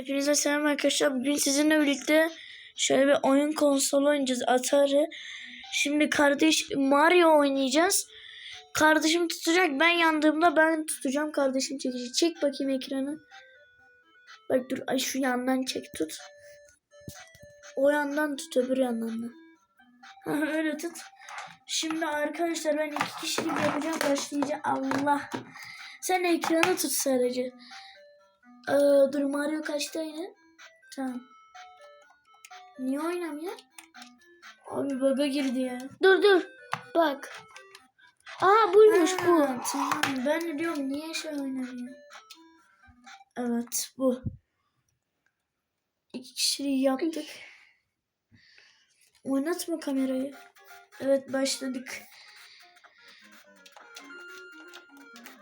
Hepinize selam arkadaşlar. Bugün sizinle birlikte şöyle bir oyun konsolu oynayacağız. Atari. Şimdi kardeş Mario oynayacağız. Kardeşim tutacak. Ben yandığımda ben tutacağım. Kardeşim çekecek. Çek bakayım ekranı. Bak dur ay şu yandan çek tut. O yandan tut öbür yandan da. Öyle tut. Şimdi arkadaşlar ben iki kişilik yapacağım. Başlayacağım. Allah. Sen ekranı tut sadece. Ee, dur Mario kaçta yine? Tamam. Niye oynamıyor? Abi bug'a girdi ya. Dur dur. Bak. Aa buymuş bu. Ha, Tamam ben de diyorum niye şey oynamıyor? Evet bu. İki kişiliği yaptık. Oynatma kamerayı. Evet başladık.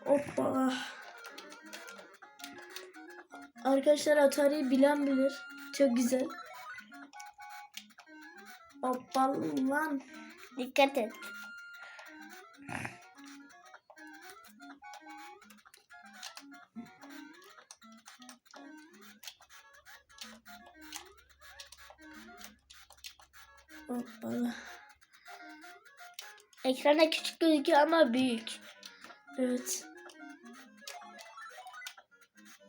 Hoppa. Arkadaşlar Atari'yi bilen bilir. Çok güzel. Hoppa lan. Dikkat et. Hoppa. Ekranda küçük gözüküyor ama büyük. Evet.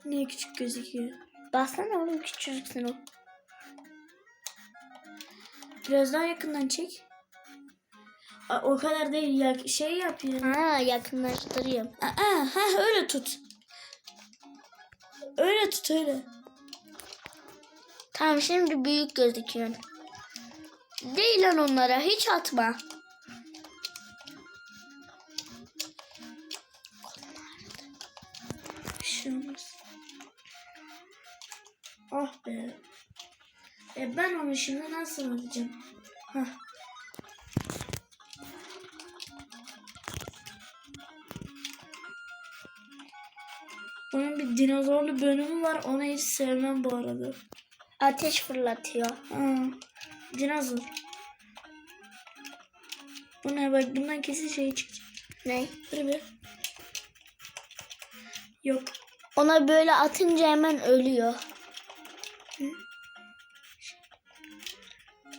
Niye küçük gözüküyor? Baksana oğlum küçücüksün o. Biraz daha yakından çek. Aa, o kadar değil ya şey yap ya. Ha yakınlaştırayım. Aa, ha öyle tut. Öyle tut öyle. Tamam şimdi büyük gözüküyor. Değil lan onlara hiç atma. Bir şey. Ah be. E ben onu şimdi nasıl alacağım? Hah. Bunun bir dinozorlu bölümü var. Onu hiç sevmem bu arada. Ateş fırlatıyor. Ha, dinozor. Bu ne bak bundan kesin şey çıkacak. Ne? Dur bir. Yok. Ona böyle atınca hemen ölüyor.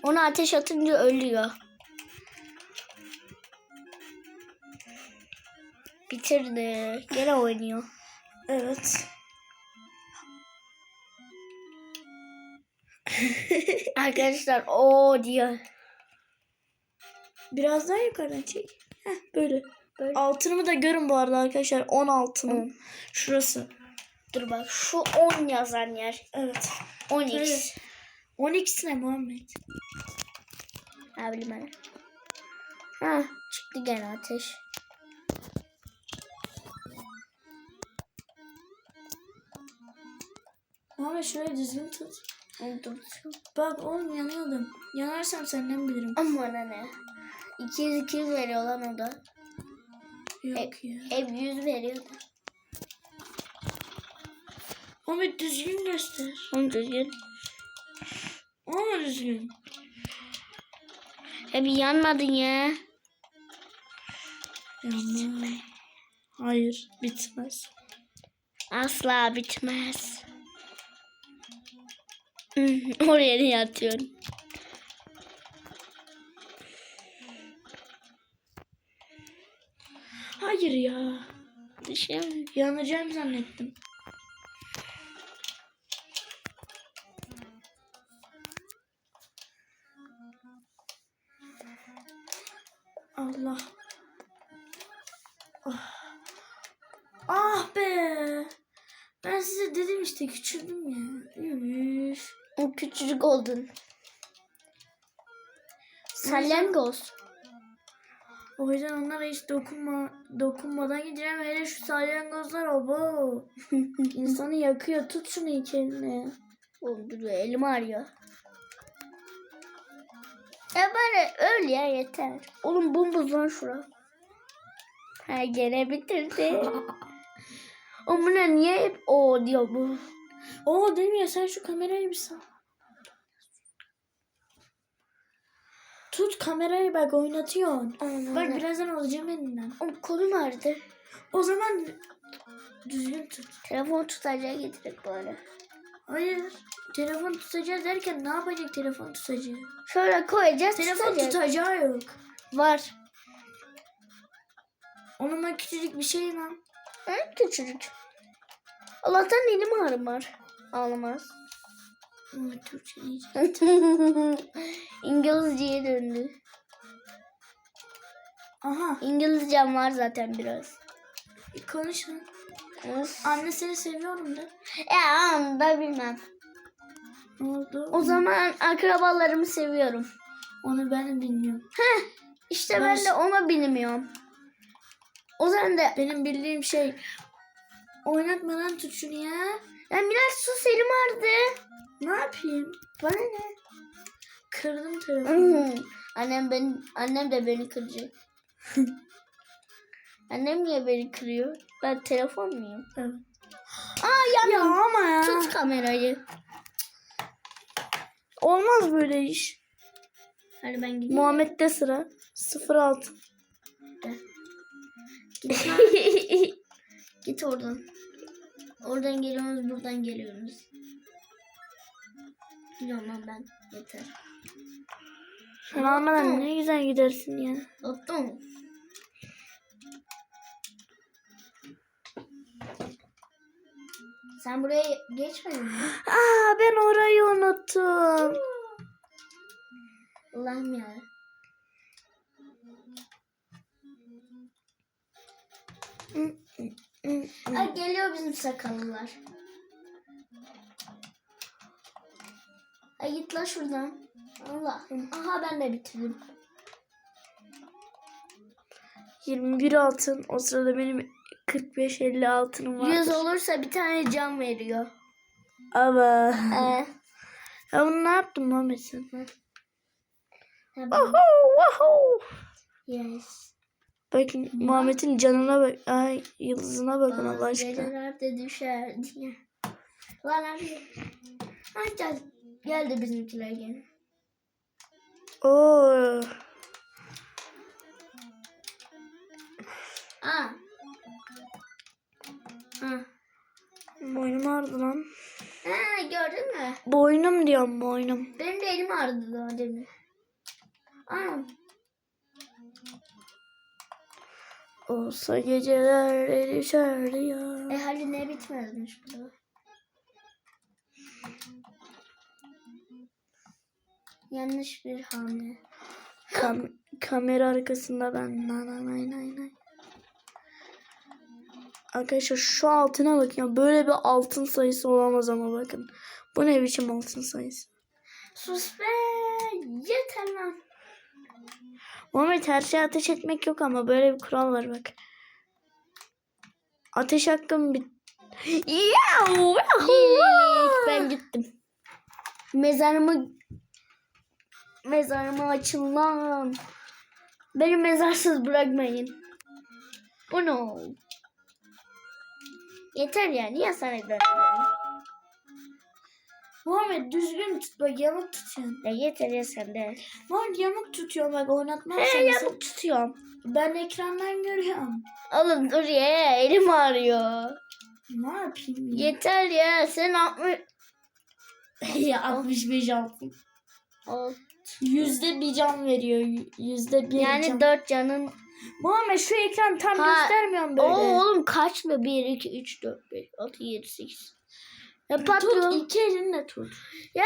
Ona ateş atınca ölüyor. Bitirdi. Gene oynuyor. Evet. Arkadaşlar o diyor. Biraz daha yukarıdan çek. Heh, böyle. Böyle. Altınımı da görün bu arada arkadaşlar. 10 altınım. Şurası. Dur bak şu 10 yazan yer. Evet. 10x. Evet. 12 ne Muhammed? Bilmem. ben. Ha çıktı gene ateş. Muhammed şurayı düzgün tut. Dur. Bak oğlum yanıyordum. Yanarsam senden bilirim. Ama bana ne? 200 200 veriyor lan o da. Yok ya. Hep 100 veriyor. Muhammed düzgün göster. Onu düzgün. Ama düzgün. Hep yanmadın ya. Yanma. Hayır bitmez. Asla bitmez. Oraya niye atıyorum? Hayır ya. Düşüyor Yanacağım zannettim. Allah. Ah. Ah be. Ben size dedim işte küçüldüm ya. O küçücük oldun. Salyangoz. O yüzden onlara hiç dokunma, dokunmadan gideceğim. Hele şu salyangozlar obo. İnsanı yakıyor. Tut şunu iki eline. Oğlum dur elim ağrıyor. Ya bari öl ya yeter. Oğlum bombuz lan şura. Ha gene bitirdi. Buna niye hep o diyor bu? Oo demiyor sen şu kamerayı bir sal. Tut kamerayı bak oynatıyorsun. Aman Bak birazdan alacağım elinden. Oğlum kolum ağrıdı. O zaman düzgün tut. Telefon tutacağı getirip böyle. Hayır. Telefon tutacağı derken ne yapacak telefon tutacağı? Şöyle koyacağız. Telefon tutacak. tutacağı yok. Var. Onunla küçücük bir şey lan. Hı, küçücük. Allah'tan elim. Ağlamaz. Ama Türkçe diyeceğim. İngilizceye döndü. Aha. İngilizcem var zaten biraz. Bir konuş lan. Anne seni seviyorum de. Ya onu da bilmem. Ne oldu? O zaman akrabalarımı seviyorum. Onu ben de bilmiyorum. İşte Ben ben, de onu bilmiyorum. O zaman da Benim bildiğim şey oynatmadan tut şunu ya. ya biraz sus elim ağrıdı. Ne yapayım? Bana ne? Kırdım telefonu. Hmm. annem ben annem de beni kıracak. annem niye beni kırıyor? Ben telefon muyum? Evet. Aa Ya yandım. ama ya. Tut kamerayı. Olmaz böyle iş. Hadi ben gideyim. Muhammed'de sıra. 06. Git, Git oradan. Oradan geliyoruz, buradan geliyoruz. Gidiyorum lan ben. Yeter. Sen almadan ne güzel gidersin ya. Tuttum. Sen buraya geçmedin mi? Aa ben orayı unuttum. Allah'ım ya. Ay geliyor bizim sakallılar. Ay git lan şuradan. Allah'ım. Aha ben de bitirdim. 21 altın. O sırada benim 45-50 altınım var. 100 olursa bir tane cam veriyor. Ama. Ee, Ya bunu ne yaptın Muhammed sen? Oho, oho. yes. Bakın Muhammed'in canına bak. Ay yıldızına bakın Allah Bazı aşkına. gecelerde düşer diye. Lan abi. Gel. Geldi bizimkiler gene. Oo. Aa. Boynum ağrıdı lan. Ha gördün mü? Boynum diyorum boynum. Benim de elim ağrıdı daha demin. Aa. Olsa geceler erişer ya. E hadi ne bitmezmiş bu. Yanlış bir hamle. Kam kamera arkasında ben. Nay nay nay nay nay. Arkadaşlar şu altına bakın. ya. Böyle bir altın sayısı olamaz ama bakın. Bu ne biçim altın sayısı? Sus be. Yeter lan. Muhammed her şeye ateş etmek yok ama böyle bir kural var bak. Ateş hakkım bit... Lik, ben gittim. Mezarımı mezarımı açın lan. Beni mezarsız bırakmayın. Bu ne oldu? Yeter ya. Niye sana döndün? Muhammed düzgün tut bak yamuk tutuyorsun. Ya yeter ya sen de. Muhammed yamuk tutuyor bak oynatmam He seni. yamuk tutuyorum. Ben ekrandan görüyorum. Oğlum dur ya. Elim ağrıyor. Ne yapayım ya? Yeter ya. Sen 60... ya 65 altın. Yüzde bir can veriyor. Yüzde bir Yani can. dört canın. Muhammed şu ekran tam Ha, göstermiyorum böyle. Oo, oğlum kaç mı? 1, 2, 3, 4, 5, 6, 7, 8. Ya tut patlıyor. iki elinle tut. Ya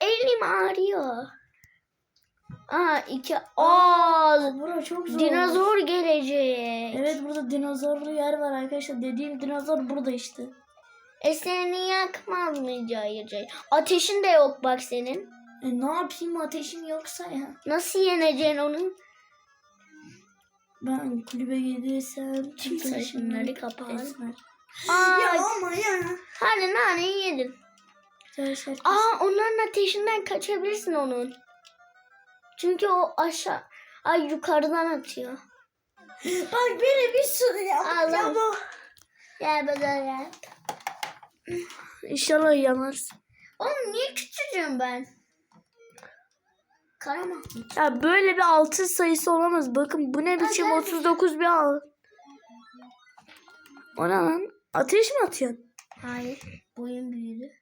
elim ağrıyor. Aa iki. Aa, Bura çok zor. dinozor gelecek. Evet burada dinozorlu yer var arkadaşlar. Dediğim dinozor burada işte. E seni yakmaz mı cayır? Ateşin de yok bak senin. E ne yapayım ateşim yoksa ya. Nasıl yeneceksin onu? Ben kulübe gidiysem Kim saçları kapar? Aa, Ya ama ya. hani naneyi. Arkadaşlar Aa onların ateşinden kaçabilirsin onun. Çünkü o aşağı ay yukarıdan atıyor. Bak beni bir sürü ya. Allah. ya bu. Gel böyle gel. İnşallah yanarsın. Oğlum niye küçücüğüm ben? Karama. Ya böyle bir altın sayısı olamaz. Bakın bu ne biçim gel. 39 bir al. O ne lan? Ateş mi atıyorsun? Hayır. Boyum büyüdü.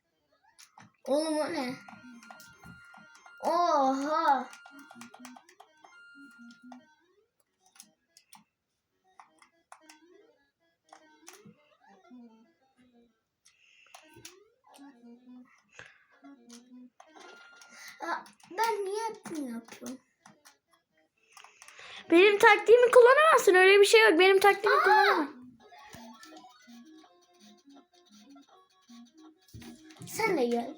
Oğlum o ne? Oha. Ben niye hep bunu yapıyorum? Benim taktiğimi kullanamazsın. Öyle bir şey yok. Benim taktiğimi kullanamam. Sen de gel.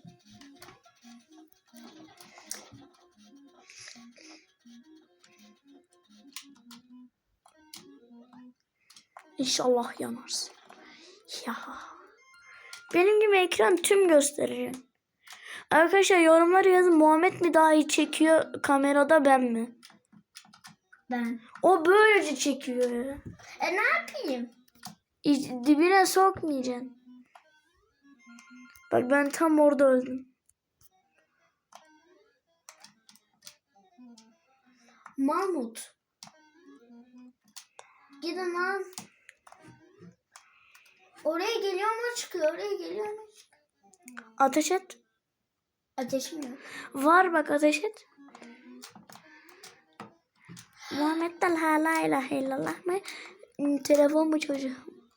İnşallah yanarsın. Ya. Benim gibi ekran tüm gösterecek. Arkadaşlar yorumlara yazın Muhammed mi daha iyi çekiyor kamerada ben mi? Ben. O böylece çekiyor ya. E ne yapayım? İç- dibine sokmayacaksın. Bak ben tam orada öldüm. Mahmut. Gidin lan. Oraya geliyor mu çıkıyor? Oraya geliyor mu? Ateş et. Ateşim yok. Var bak ateş et. Muhammed Talha la ilahe illallah mı? Hmm, Telefon mu çocuğu?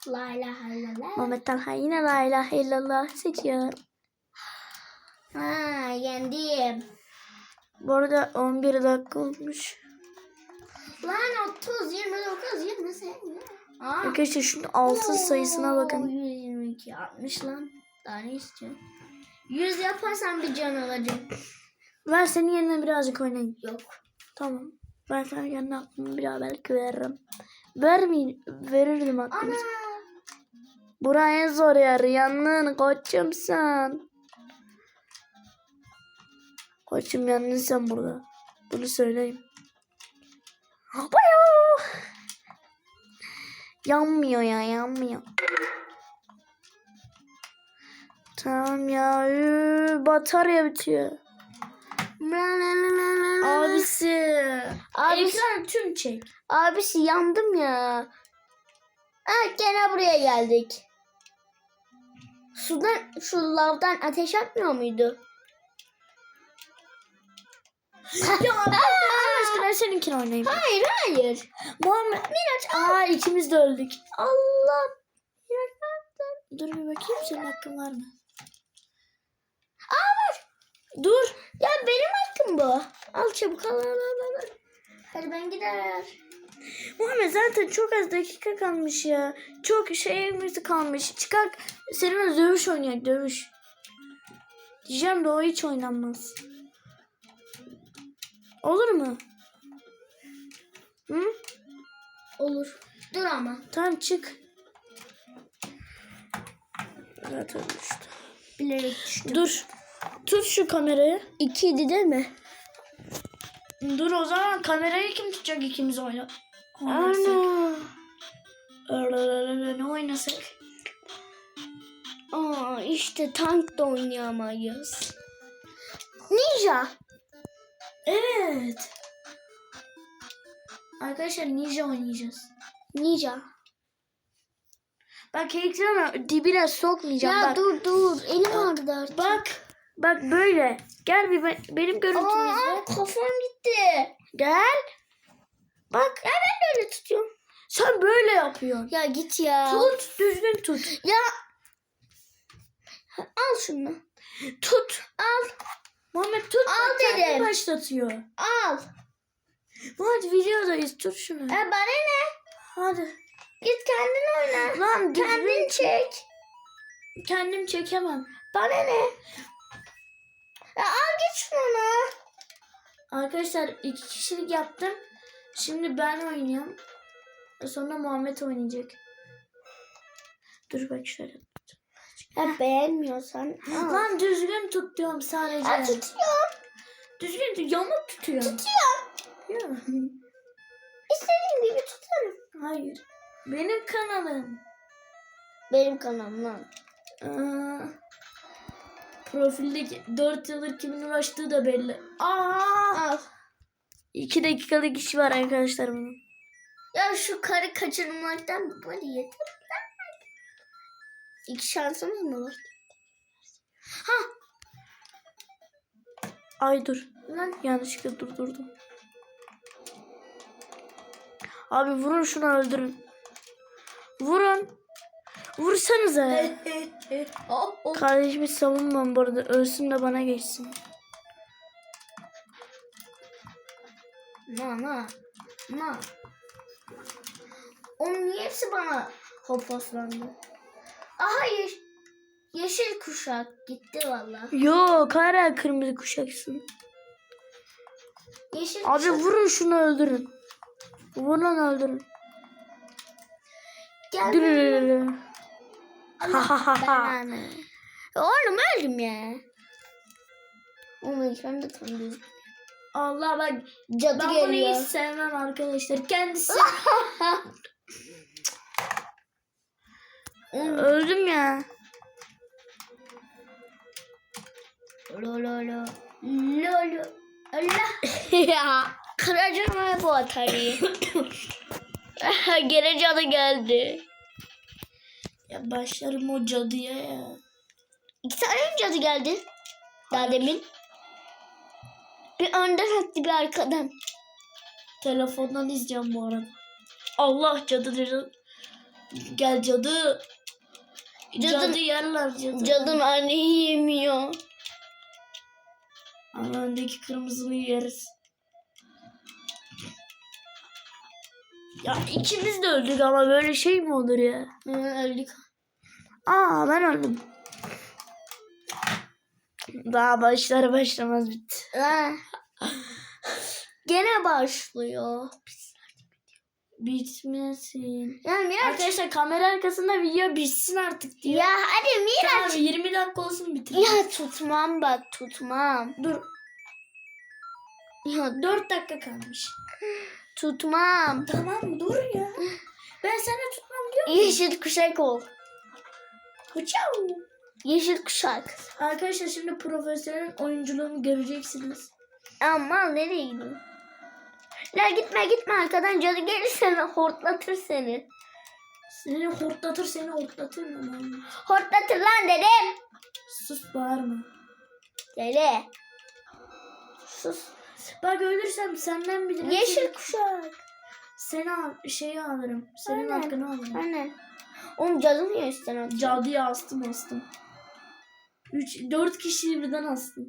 La ilahe illallah. Muhammed Talha yine la ilahe illallah seçiyor. Ha yendim. Bu arada 11 dakika olmuş. Lan 30, 29, 28. Aa. Arkadaşlar şunun altın sayısına bakın. 122 60 lan. Daha ne istiyorsun? 100 yaparsan bir can alacağım. Ver senin yerine birazcık oynayayım. Yok. Tamam. Ben sana kendi aklımı bir belki veririm. Vermeyin. Verirdim Ana. aklımı. Buraya zor yer. Yandın koçum sen. Koçum yandın sen burada. Bunu söyleyeyim. Bayo. Yanmıyor ya yanmıyor. Tamam ya. üü, Batarya bitiyor. Abisi. Abisi- Ekran tüm çek. Abisi yandım ya. Ha gene buraya geldik. Sudan şu lavdan ateş atmıyor muydu? Ya Allah aşkına seninkini oynayayım. Hayır hayır. Muhammed Miraç. Aa ikimiz de öldük. Allah. Dur bir bakayım senin hakkın var mı? Dur. Ya benim hakkım bu. Al çabuk al al al. al. Hadi ben gider. Muhammed zaten çok az dakika kalmış ya. Çok şeyimiz kalmış. Çıkar seninle dövüş oynayak dövüş. Diyeceğim de o hiç oynanmaz. Olur mu? Hı? Olur. Dur ama. Tamam çık. Zaten düştü. Bilerek düştüm. Dur. Tut şu kamerayı. İkiydi değil mi? Dur o zaman kamerayı kim tutacak ikimiz oyna. Ana. Ne oynasak? Aa işte tank da oynayamayız. Ninja. Evet. Arkadaşlar ninja oynayacağız. Ninja. Bak ekrana dibine sokmayacağım. Ya bak. dur dur. Elim ağrıdı artık. Bak. Bak böyle. Gel bir be- benim görüntümü Aa, izle. kafam gitti. Gel. Bak. Ya ben de öyle tutuyorum. Sen böyle yapıyorsun. Ya git ya. Tut. Düzgün tut. Ya. Al şunu. Tut. Al. Muhammed tut. Al bak, kendi dedim. başlatıyor. Al. Muhammed videodayız. Tut şunu. E bana ne? Hadi. Git kendin oyna. Lan düzgün Kendin çek. Kendim çekemem. Bana ne? Ya al git şunu. Arkadaşlar iki kişilik yaptım. Şimdi ben oynuyorum. Sonra Muhammed oynayacak. Dur bak şöyle. Ya beğenmiyorsan al. Lan düzgün tut diyorum sadece. Ya tutuyorum. Düzgün tut. Yamuk tutuyorum. Tutuyorum. Ya. İstediğim gibi tutarım. Hayır. Benim kanalım. Benim kanalımdan. Aa, profildeki 4 yıldır kimin uğraştığı da belli. Aa, Al. 2 dakikalık iş var arkadaşlar bunun. Ya şu karı kaçırmaktan bari yeter. İki şansımız mı var? Ha. Ay dur. Lan Yanlışlıkla durdurdum. Abi vurun şunu öldürün. Vurun. Vursanıza. Kardeşimi savunmam bu arada. Ölsün de bana geçsin. Na na. Na. Onun niye hepsi bana hopaslandı? Aha yeş yeşil kuşak gitti valla. Yok hala kırmızı kuşaksın. Yeşil Abi kuşak. vurun şunu öldürün. Vurun öldürün. Gel. Banana. Oğlum öldüm ya. Onun ekranı da tam düz. Allah bak Cadı ben bunu geliyor. hiç sevmem arkadaşlar. Kendisi öldüm ya. Lo lo lo. Lo lo. Allah. ya. Kıracağım bu atarıyı. Gene cadı geldi. Ya başlarım o cadıya ya. İki tane mi cadı geldi? Daha demin. Bir önden attı bir arkadan. Telefondan izleyeceğim bu arada. Allah cadı cadı. Gel cadı. Cadı- Cadı yerler cadı. Cadın anneyi yemiyor. Ama öndeki kırmızılıyı yeriz. Ya ikimiz de öldük ama böyle şey mi olur ya? Hı, öldük. Aa ben öldüm. Daha başlar başlamaz bitti. Ha. Gene başlıyor. Bitmesin. Ya Miraç. Arkadaşlar kamera arkasında video bitsin artık diyor. Ya hadi Miraç. Tamam 20 dakika olsun bitir. Ya tutmam bak tutmam. Dur Ya 4 dakika kalmış. Tutmam. Tamam? Dur ya. Ben sana tutmam diyorum. Yeşil kuşak ol. Hıçav. Yeşil kuşak. Arkadaşlar şimdi profesyonel oyunculuğumu göreceksiniz. Aman nereye gidiyorsun? La gitme gitme arkadan cadı gelirse hortlatır seni. Seni hortlatır seni hortlatır mı? Hortlatır lan dedim. Sus bağırma. Deli. Sus. Bak ölürsem senden bile. Yeşil kuşak. Seni al, şeyi alırım. Senin Aynen. hakkını alırım. Aynen. Oğlum cadı niye üstten atıyor? Cadıya astım astım. 3 4 kişiyi birden astım.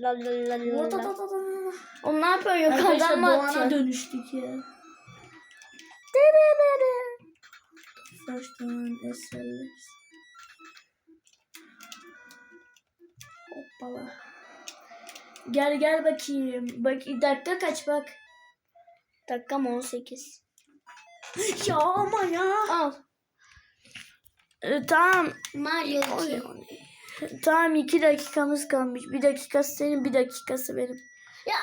La la la la la. Oğlum ne yapıyor yukarıdan mı Doğan'a atıyor? dönüştük ya. Baştan eserler. Hoppala. Gel gel bakayım. Bak dakika kaç bak. Dakikam 18. ya ama ya. Al. Ee, tamam. Mario Oy, 2. oy. Tamam iki dakikamız kalmış. Bir dakikası senin bir dakikası benim. Ya.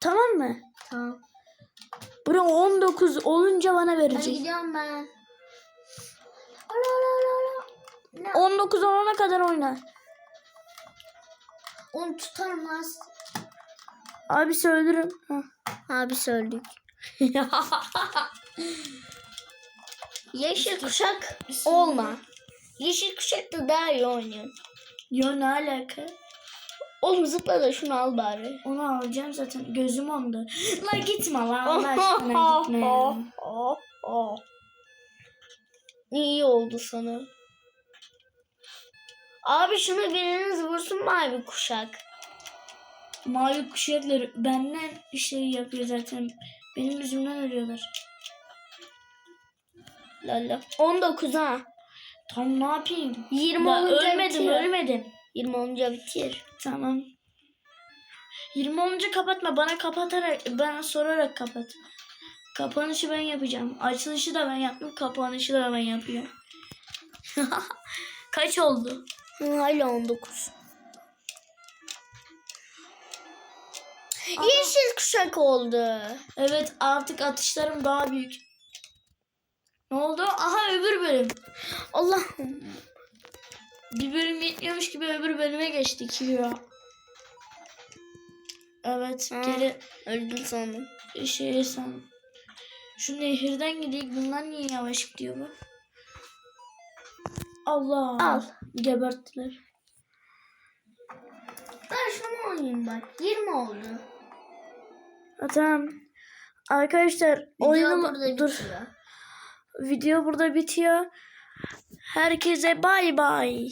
Tamam mı? Tamam. Bura 19 olunca bana Hadi verecek. gidiyorum ben. Ala ala ala ala. Ne? 19 olana kadar oyna. Onu tutarmaz. Abi. Hah. Abi söyledik. Yeşil kuşak olma. Yeşil kuşak da daha iyi oynuyor. Yo ne alaka? Oğlum zıpla da şunu al bari. Onu alacağım zaten. Gözüm onda. La gitme la Allah aşkına gitme ya. İyi oldu sana. Abi şunu biriniz vursun mavi kuşak. Mavi kuşakları benden şey yapıyor zaten. Benim yüzümden ölüyorlar. Lala. 19 ha. Tam ne yapayım? 20 Daha olunca ölmedim bitiyor. ölmedim. 20 olunca bitir. Tamam. 20 olunca kapatma. Bana kapatarak, bana sorarak kapat. Kapanışı ben yapacağım. Açılışı da ben yaptım. Kapanışı da ben yapıyorum. Kaç oldu? Hala 19. Yeşil kuşak oldu. Evet artık atışlarım daha büyük. Ne oldu? Aha öbür bölüm. Allah. Bir bölüm yetmiyormuş gibi öbür bölüme geçtik ya. Evet Ha. geri Öldüm sandım. şey san. Şu nehirden gidelim. Bunlar niye yavaş gidiyor bu? Allah. Al. Geberttiler. Ben şunu oynayayım bak. 20 oldu. Ha, tamam. Arkadaşlar Video oyunum burada dur. Bitiyor. Video burada bitiyor. Herkese bay bay.